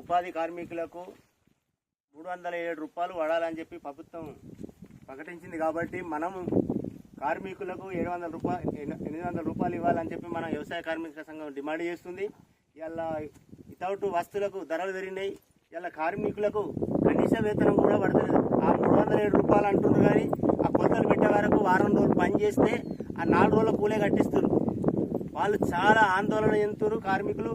ఉపాధి కార్మికులకు మూడు వందల ఏడు రూపాయలు పడాలని చెప్పి ప్రభుత్వం ప్రకటించింది కాబట్టి మనము కార్మికులకు ఏడు వందల రూపాయలు ఎనిమిది వందల రూపాయలు ఇవ్వాలని చెప్పి మన వ్యవసాయ కార్మిక సంఘం డిమాండ్ చేస్తుంది. ఇలా వితౌట్ వస్తువులకు ధరలు పెరిగినాయి. ఇలా కార్మికులకు కనీస వేతనం కూడా పడతలేదు. ఆ మూడు వందల ఏడు రూపాయలు అంటున్నారు కానీ ఆ కొలతలు పెట్టే వరకు వారం రోజులు పని చేస్తే ఆ నాలుగు రోజుల కూలే కట్టిస్తారు వాళ్ళు చాలా ఆందోళన చెందుతున్నారు కార్మికులు.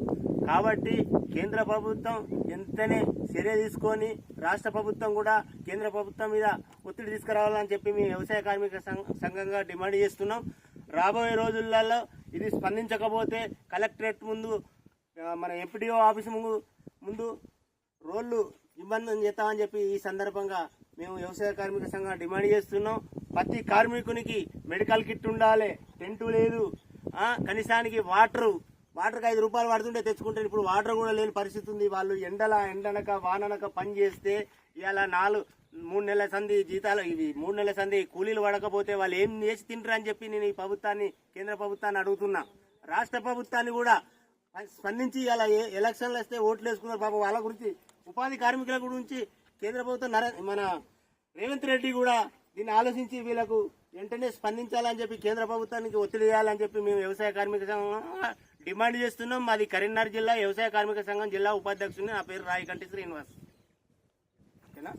కాబట్టి కేంద్ర ప్రభుత్వం ఎంతనే చర్య తీసుకొని రాష్ట్ర ప్రభుత్వం కూడా కేంద్ర ప్రభుత్వం మీద ఒత్తిడి తీసుకురావాలని చెప్పి మేము వ్యవసాయ కార్మిక సంఘ- సంఘంగా డిమాండ్ చేస్తున్నాం. రాబోయే రోజులలో ఇది స్పందించకపోతే కలెక్టరేట్ ముందు మన ఎంపీడీఓ ఆఫీస్ ముందు ముందు రోడ్లు ఇబ్బందులు చేస్తామని చెప్పి ఈ సందర్భంగా మేము వ్యవసాయ కార్మిక సంఘం డిమాండ్ చేస్తున్నాం. ప్రతి కార్మికునికి మెడికల్ కిట్ ఉండాలి టెంటు లేదు కనీసానికి వాటరు వాటర్కి ఐదు రూపాయలు పడుతుంటే తెచ్చుకుంటే ఇప్పుడు వాటర్ కూడా లేని పరిస్థితి ఉంది. వాళ్ళు ఎండల ఎండనక వాననక పని చేస్తే ఇలా నాలుగు మూడు నెలల సంది జీతాలు ఇవి మూడు నెలల సంది కూలీలు పడకపోతే వాళ్ళు ఏం చేసి తింటారు అని చెప్పి నేను ఈ ప్రభుత్వాన్ని కేంద్ర ప్రభుత్వాన్ని అడుగుతున్నా. రాష్ట్ర ప్రభుత్వాన్ని కూడా స్పందించి ఇలా ఎలక్షన్లు వస్తే ఓట్లు వేసుకున్నారు పాపం వాళ్ళ గురించి ఉపాధి కార్మికుల గురించి కేంద్ర ప్రభుత్వం మన రేవంత్ రెడ్డి కూడా దీన్ని ఆలోచించి వీళ్ళకు వెంటనే స్పందించాలని చెప్పి కేంద్ర ప్రభుత్వానికి ఒత్తిడి చేయాలని చెప్పి మేము వ్యవసాయ కార్మిక సంఘం డిమాండ్ చేస్తున్నాం. మాది కరీంనగర్ జిల్లా వ్యవసాయ కార్మిక సంఘం జిల్లా ఉపాధ్యక్షుని. నా పేరు రాయకంటి శ్రీనివాస్. ఓకేనా?